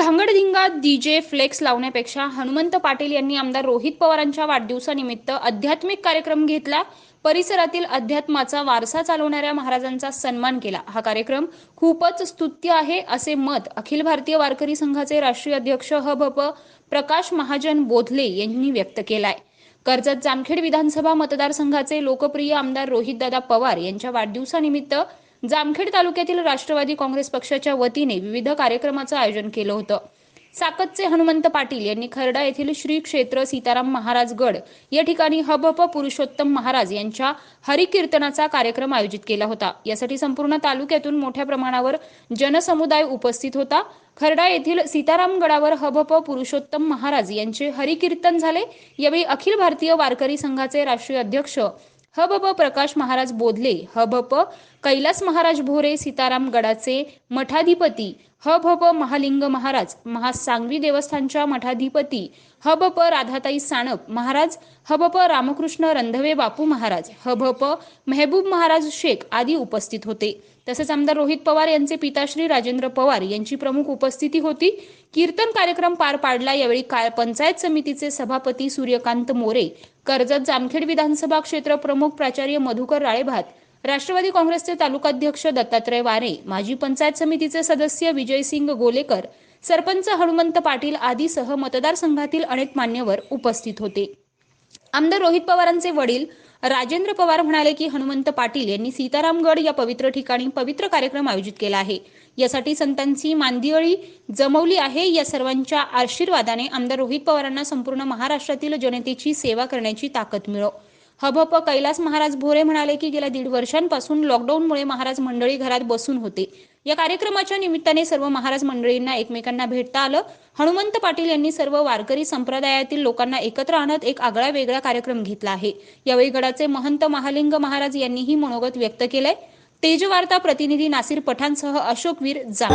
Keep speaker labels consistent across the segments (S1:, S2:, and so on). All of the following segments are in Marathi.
S1: धांगडधिंगात डीजे फ्लेक्स लावण्यापेक्षा हनुमंत पाटील यांनी आमदार रोहित पवारांच्या वाढदिवसानिमित्त आध्यात्मिक कार्यक्रम घेतला. परिसरातील अध्यात्माचा वारसा चालवणाऱ्या महाराजांचा सन्मान केला. हा कार्यक्रम खूपच स्तुत्य आहे असे मत अखिल भारतीय वारकरी संघाचे राष्ट्रीय अध्यक्ष ह भ प प्रकाश महाजन बोधले यांनी व्यक्त केलाय. कर्जत जामखेड विधानसभा मतदारसंघाचे लोकप्रिय आमदार रोहितदादा पवार यांच्या वाढदिवसानिमित्त जामखेड तालुक्यातील राष्ट्रवादी काँग्रेस पक्षाच्या वतीने विविध कार्यक्रमाचं आयोजन केलं होतं. साकतचे हनुमंत पाटील यांनी खर्डा येथील श्री क्षेत्र सीताराम महाराज गड या ठिकाणी हबप पुरुषोत्तम महाराज यांच्या हरिकीर्तनाचा कार्यक्रम आयोजित केला होता. यासाठी संपूर्ण तालुक्यातून मोठ्या प्रमाणावर जनसमुदाय उपस्थित होता. खर्डा येथील सीताराम गडावर हबप पुरुषोत्तम महाराज यांचे हरिकीर्तन झाले. यावेळी अखिल भारतीय वारकरी संघाचे राष्ट्रीय अध्यक्ष ह हबप प्रकाश महाराज बोधले. ह भप कैलास महाराज भोरे सीताराम गडाचे मठाधिपती. ह भप महालिंग महाराज महासांगवी देवस्थानच्या मठाधिपती. ह भप राधाताई साणप महाराज ह भप रामकृष्ण रंधवे बापू महाराज ह भप मेहबूब महाराज शेख आदी उपस्थित होते. तसेच आमदार रोहित पवार यांचे पिताश्री राजेंद्र पवार यांची प्रमुख उपस्थिती होती. कीर्तन कार्यक्रम पार पाडला. यावेळी पंचायत समितीचे सभापती सूर्यकांत मोरे कर्जत जामखेड विधानसभा क्षेत्र प्रमुख प्राचार्य मधुकर राळेभात राष्ट्रवादी काँग्रेसचे तालुकाध्यक्ष दत्तात्रय वारे माजी पंचायत समितीचे सदस्य विजयसिंग गोलेकर सरपंच हनुमंत पाटील आदीसह मतदारसंघातील अनेक मान्यवर उपस्थित होते. आमदार रोहित पवारांचे वडील राजेंद्र पवार म्हणाले की हनुमंत पाटील यांनी सीतारामगड या पवित्र ठिकाणी पवित्र कार्यक्रम आयोजित केला आहे. यासाठी संतांची मांदिवळी जमवली आहे. या सर्वांच्या आशीर्वादाने आमदार रोहित पवारांना संपूर्ण महाराष्ट्रातील जनतेची सेवा करण्याची ताकद मिळो. हबप कैलास महाराज भोरे म्हणाले की गेल्या दीड वर्षांपासून लॉकडाऊनमुळे महाराज मंडळी घरात बसून होते. या कार्यक्रमाच्या निमित्ताने सर्व महाराज मंडळींना एकमेकांना भेटता आलं. हनुमंत पाटील यांनी सर्व वारकरी संप्रदायातील लोकांना एकत्र आणत एक आगळा वेगळा कार्यक्रम घेतला आहे. यावेळी गडाचे महंत महालिंग महाराज यांनीही मनोगत व्यक्त केलंय. तेजवार्ता प्रतिनिधी नासिर पठाणसह अशोकवीर जा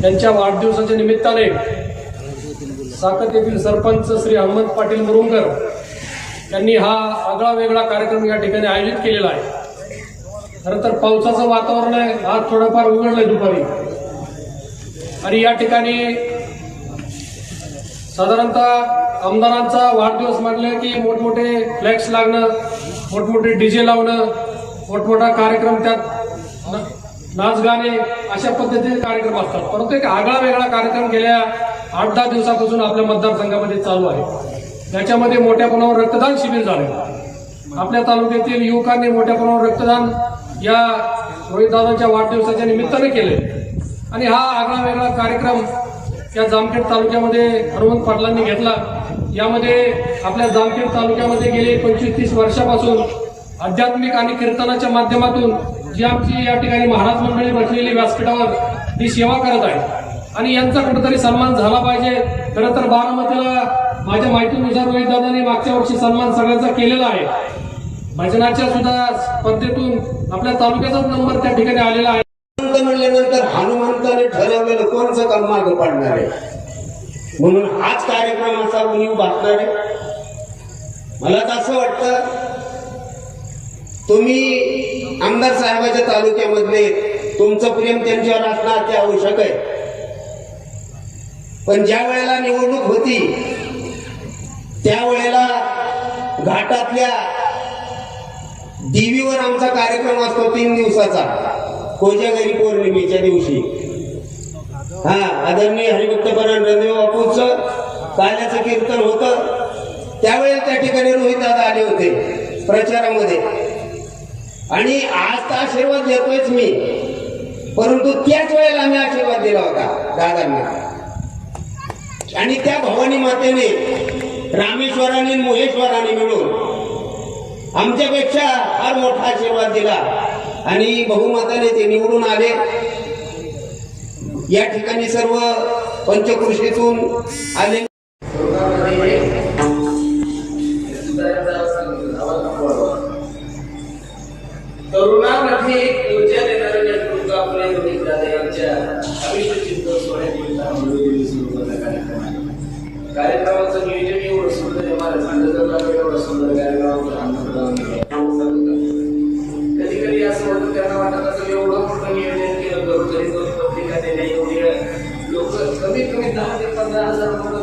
S2: त्यांच्या वाढदिवसाच्या निमित्ताने साकत येथील सरपंच श्री हनुमंत पाटील मुरुमकर यांनी हा आगळा वेगळा कार्यक्रम या ठिकाणी आयोजित केलेला आहे. खरं तर पावसाचं वातावरण आहे आज थोडंफार उघडलंय दुपारी. आणि या ठिकाणी साधारणतः आमदारांचा वाढदिवस म्हटलं की मोठमोठे फ्लॅक्स लागणं मोठमोठे डीजे लावणं मोठमोठा कार्यक्रम त्यात नाच गाणे अशा पद्धतीचे कार्यक्रम असतात. परंतु एक आगळा वेगळा कार्यक्रम गेल्या आठ दहा दिवसापासून आपल्या मतदारसंघामध्ये चालू आहे. त्याच्यामध्ये मोठ्या प्रमाणावर रक्तदान शिबिर झाले आपल्या तालुक्यातील युवकांनी मोठ्या प्रमाणावर रक्तदान या रोहितदादांच्या वाढदिवसाच्या निमित्ताने केले. आणि हा आगळा वेगळा कार्यक्रम या जामखेड तालुक्यामध्ये हरवंत पाटलांनी घेतला. यामध्ये आपल्या जामखेड तालुक्यामध्ये गेले पंचवीस तीस वर्षापासून आध्यात्मिक आणि कीर्तनाच्या माध्यमातून जी आमची या ठिकाणी महाराज मंडळी बसलेली व्यासपीठावर ही सेवा करत आहे. आणि यांचा कुठेतरी सन्मान झाला पाहिजे. खरं तर बारामतीला माझ्या माहितीनुसार रोहित दादाने मागच्या वर्षी सन्मान सगळ्यांचा केलेला आहे. भजनाच्या सुद्धा स्पर्धेतून आपल्या तालुक्याचाच नंबर त्या ठिकाणी आलेला आहे.
S3: म्हणल्यानंतर हनुमंताने ठरवलेलं कोणचं काम मार्ग पडणार आहे. म्हणून हाच कार्यक्रम असा उणीव भासणार आहे. मला तर असं वाटतं तुम्ही आमदार साहेबाच्या तालुक्यामध्ये तुमचं प्रेम त्यांच्यावर असणं अति आवश्यक आहे. पण ज्या वेळेला निवडणूक होती त्यावेळेला घाटातल्या देवीवर आमचा कार्यक्रम असतो तीन दिवसाचा कोजागरी पौर्णिमेच्या दिवशी. हा आदरणीय हरिभक्तपरायण रणदेव बापूंचं काल्याचं कीर्तन होतं. त्यावेळेस त्या ठिकाणी रोहित दादा आले होते प्रचारामध्ये. आणि आज तर आशीर्वाद देतोयच मी. परंतु त्याच वेळेला आम्ही आशीर्वाद दिला होता दादांना. आणि त्या भवानी मातेने रामेश्वराने मोहेश्वराने मिळून आमच्यापेक्षा फार मोठा आशीर्वाद दिला. आणि बहुमताने ते निवडून आले. या ठिकाणी सर्व पंचकृषीतून आले.
S4: तरुणामध्ये ऊर्जा देणारे नेतृत्व आपले कार्यक्रमाचं नियोजन एवढं सुंदर मला सांगितलं एवढं सुंदर कार्यक्रम कधी कधी असं वाटतं त्यांना वाटत असं एवढं मोठं नियोजन केलं करू तरी तो पत्रिका देण्या एवढी लोक कमीत कमी दहा ते पंधरा हजार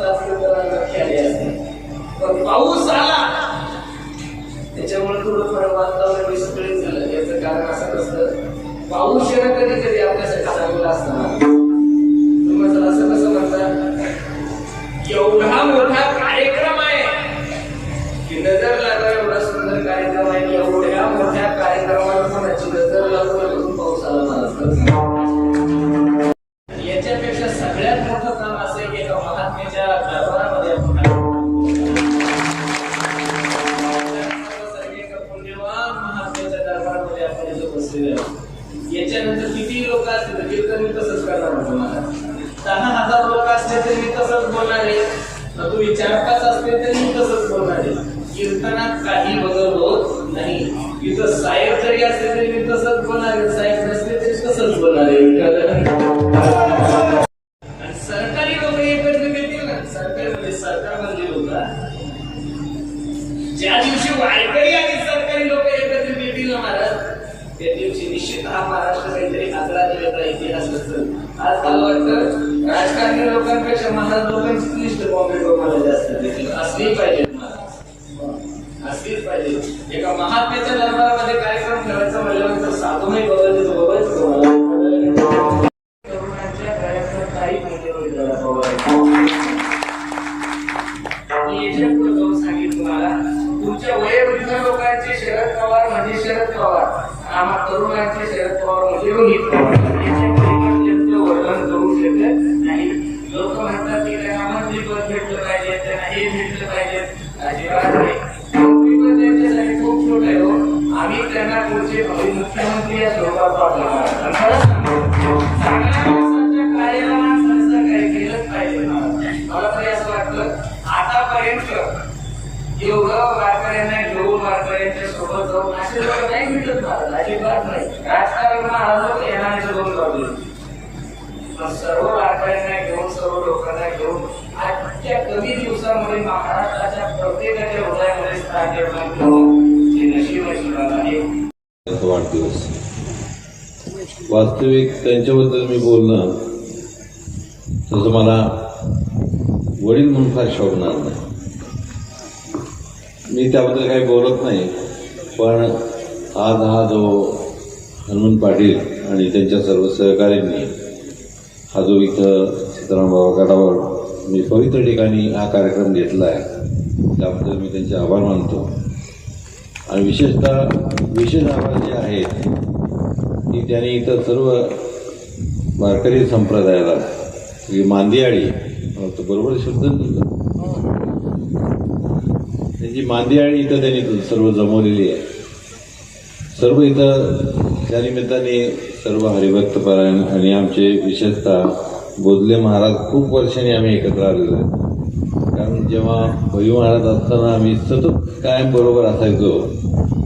S4: सरकारी लोक एकत्र येतील ना. सरकारी म्हणजे सरकारमधली म्हणजे लोक ज्या दिवशी वारकरी आणि सरकारी लोक एकत्रित येतील ना महाराज त्या दिवशी निश्चित हा महाराष्ट्र काहीतरी आग्रा दिलेला इतिहास असेल आज मला वाटतं राजकारणी लोकांपेक्षा महाराज लोकांची लिस्ट बॉम्बे लोकांना जास्त देतील असली पाहिजे महाराज असलीच पाहिजे. एका महात्म्याच्या दरबारामध्ये कार्यक्रम ठेवायचा म्हणल्यानंतर साधूनही बघायचं मुख्यमंत्री या स्वरूपात मला तरी असं वाटलं आतापर्यंत एवढं वारकऱ्यांना घेऊन वारकऱ्यांच्या सोबत जाऊन असे लोक नाही भेटत महाराज अजिबात नाही राजकारण महाराज येणारे दोन बाजू सर्व वारकऱ्यांना घेऊन सर्व लोकांना घेऊन आजच्या कमी दिवसामध्ये महाराष्ट्राच्या प्रत्येकाच्या हृदयामध्ये स्थान निर्माण करून नशीब नशिबाला आहे.
S5: त्यांचा वाढदिवस. वास्तविक त्यांच्याबद्दल मी बोलणं तसं मला वडील म्हणून फार शोभणार नाही. मी त्याबद्दल काही बोलत नाही पण आज हा जो हनुमान पाटील आणि त्यांच्या सर्व सहकार्यांनी हा जो इथं सीतारामबाबा गडावर मी पवित्र ठिकाणी हा कार्यक्रम घेतला आहे त्याबद्दल मी त्यांचे आभार मानतो. आणि विशेषतः विशेष आभार जे आहेत की त्याने इथं सर्व वारकरी संप्रदायाला म्हणजे मांदियाळी हो, बरोबर शब्द त्यांची मांदियाळी इथं त्यांनी सर्व जमवलेली आहे. सर्व इथं त्या निमित्ताने सर्व हरिभक्त परायण आणि आमचे विशेषतः बोधले महाराज खूप वर्षांनी आम्ही एकत्र आलेलो आहे. कारण जेव्हा भयू महाराज असताना आम्ही सतत कायम बरोबर असायचो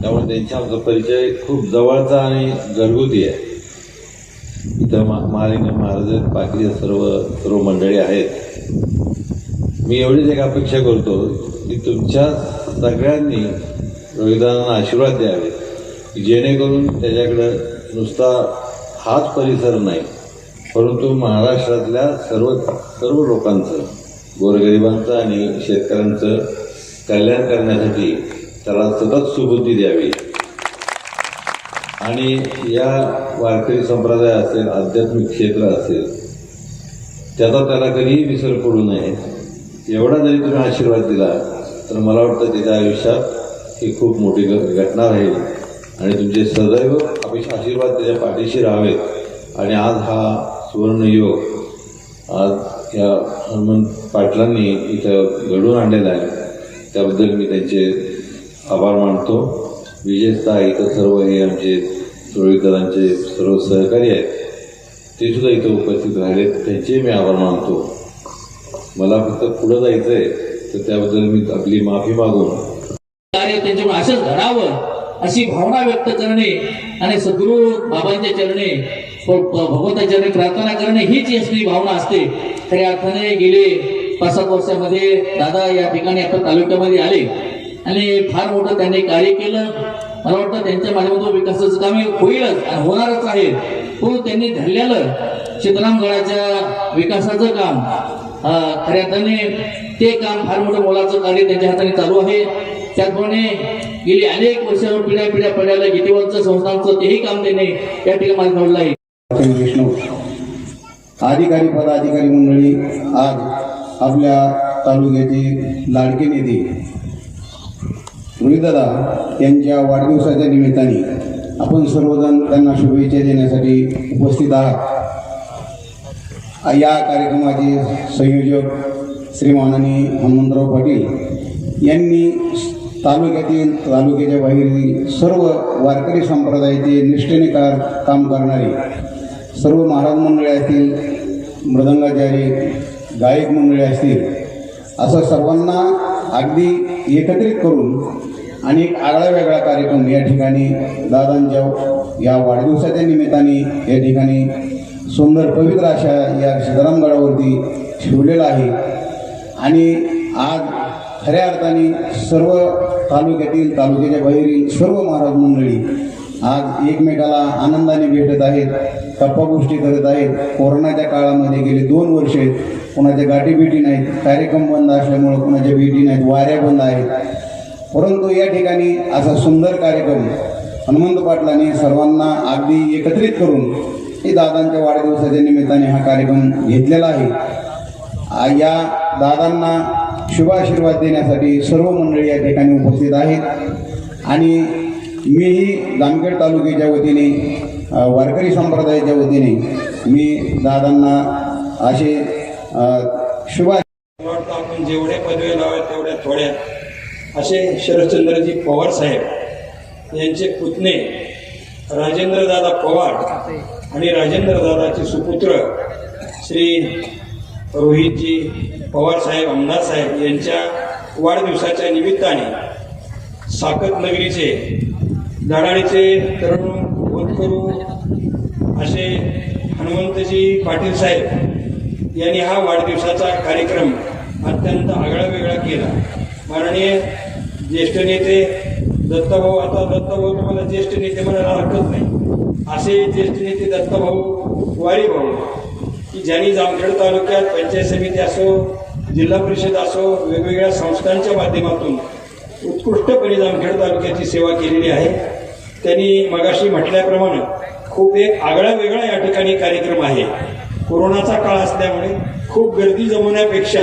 S5: त्यामुळे त्यांच्या आमचा परिचय खूप जवळचा आणि घरगुती आहे. इथं मा महालिंग महाराज आहेत, बाकीचे सर्व सर्व मंडळी आहेत. मी एवढीच एक अपेक्षा करतो की तुमच्या सगळ्यांनी रोहिदांना आशीर्वाद द्यावे की जेणेकरून त्याच्याकडं नुसता हाच परिसर नाही परंतु महाराष्ट्रातल्या सर्व सर्व लोकांचं. गोरगरिबांचं आणि शेतकऱ्यांचं कल्याण करण्यासाठी त्याला सतत सुबुद्धी द्यावी. आणि या वारकरी संप्रदाय असेल आध्यात्मिक क्षेत्र असेल त्याचा त्याला कधीही विसर पडू नये. एवढा जरी तुम्ही आशीर्वाद दिला तर मला वाटतं त्याच्या आयुष्यात ही खूप मोठी घ- घटना राहील. आणि तुमचे सदैव अपेक्षा आशीर्वाद त्याच्या पाठीशी राहावेत. आणि आज हा सुवर्णयोग आज या हनुमंत पाटलांनी इथं घडवून आणलेला आहे. त्याबद्दल मी त्यांचे आभार मानतो. विशेषतः इथं सर्व हे आमचे सुरळीकरांचे सर्व सहकारी आहेत. ते सुद्धा इथं उपस्थित राहिले त्यांचे मी आभार मानतो. मला फक्त पुढं जायचं आहे तर त्याबद्दल मी आपली माफी मागून
S6: त्यांच्यामुळे असंच घडावं अशी भावना व्यक्त करणे आणि सद्गुरू बाबांच्या चरणे भगवंताच्या चरणी प्रार्थना करणे हीच असली भावना असते. खऱ्या अर्थाने गेले. पाच सात वर्षामध्ये दादा या ठिकाणी आपल्या तालुक्यामध्ये आले. आणि फार मोठं त्यांनी कार्य केलं. मला वाटतं त्यांच्या माध्यमातून विकासाचं काम होईलच आणि होणारच आहे. परंतु त्यांनी धरलेलं सीतारामगडाच्या विकासाचं काम खऱ्या अर्थाने ते काम फार मोठं मोलाचं कार्य त्यांच्या हाताने चालू आहे. त्याचप्रमाणे गेली अनेक वर्षावर पिढ्या पिढ्या पडल्याला गीतेवरचं संस्थांचं तेही काम त्यांनी या ठिकाणी माझं घडलं आहे.
S7: विष्णू अधिकारी पदाधिकारी मंडळी आज आपल्या तालुक्याचे लाडके नेते रोहितदादा यांच्या वाढदिवसाच्या निमित्ताने आपण सर्वजण त्यांना शुभेच्छा देण्यासाठी उपस्थित आहात. या कार्यक्रमाचे संयोजक श्री माननी हनुमंतराव पाटील यांनी तालुक्यातील तालुक्याच्या बाहेरील सर्व वारकरी संप्रदायाचे निष्ठेने काम करणारे सर्व महाराज मंडळी असतील मृदंगाचारी गायक मंडळी असतील असं सर्वांना अगदी एकत्रित करून आणि एक आगळा वेगळा कार्यक्रम या ठिकाणी दादांच्या या वाढदिवसाच्या निमित्ताने या ठिकाणी सुंदर पवित्र अशा या सिद्धरामगडावरती ठेवलेला आहे. आणि आज खऱ्या अर्थाने सर्व तालुक्यातील तालुक्याच्या बाहेरील सर्व महाराज मंडळी आज एकमेकाला आनंदाने भेटत आहेत. गप्पा गोष्टी करत आहेत. कोरोनाच्या काळामध्ये गेले दोन वर्षे कोणाच्या गाठीभेटी नाहीत कार्यक्रम बंद असल्यामुळं कोणाच्या भेटी नाहीत वाऱ्या बंद आहेत. परंतु या ठिकाणी असा सुंदर कार्यक्रम हनुमंत पाटलांनी सर्वांना अगदी एकत्रित करून हे दादांच्या वाढदिवसाच्या निमित्ताने हा कार्यक्रम घेतलेला आहे. या दादांना शुभाशीर्वाद देण्यासाठी सर्व मंडळी या ठिकाणी उपस्थित आहेत. आणि मीही जामखेड तालुक्याच्या वतीने वारकरी संप्रदायाच्या वतीने मी दादांना असे शुभा
S8: आपण जेवढे पदवी लावाय तेवढ्या थोड्या असे शरदचंद्रजी पवार साहेब यांचे पुतणे राजेंद्रदादा पवार आणि राजेंद्रदादाचे सुपुत्र श्री रोहितजी पवार साहेब आमदार साहेब यांच्या वाढदिवसाच्या निमित्ताने साकत नगरीचे धडाडीचे तरुण करू असे हनुमंतजी पाटील साहेब यांनी हा वाढदिवसाचा कार्यक्रम अत्यंत आगळा वेगळा केला. माननीय ज्येष्ठ नेते दत्तभाऊ आता दत्तभाऊ तुम्हाला ज्येष्ठ नेते म्हणायला हरकत नाही. असे ज्येष्ठ नेते दत्तभाऊ वारी भाऊ की ज्यांनी जामखेड तालुक्यात पंचायत समिती असो जिल्हा परिषद असो वेगवेगळ्या संस्थांच्या माध्यमातून उत्कृष्टपणे जामखेड तालुक्याची सेवा केलेली आहे. त्यांनी मगाशी म्हटल्याप्रमाणे खूप एक आगळा वेगळा या ठिकाणी कार्यक्रम आहे. कोरोनाचा काळ असल्यामुळे खूप गर्दी जमवण्यापेक्षा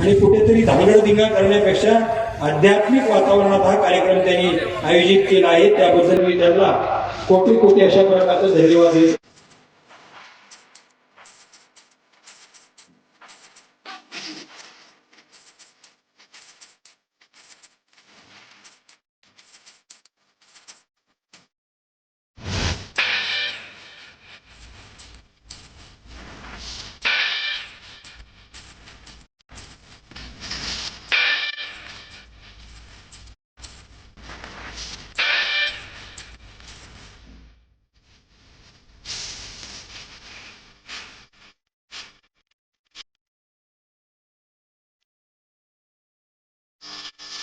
S8: आणि कुठेतरी धांगडधिंगा करण्यापेक्षा आध्यात्मिक वातावरणात हा कार्यक्रम त्यांनी आयोजित केला आहे. त्याबद्दल मी त्यांना कोटी कोटी अशा प्रकारचं धन्यवाद देतो.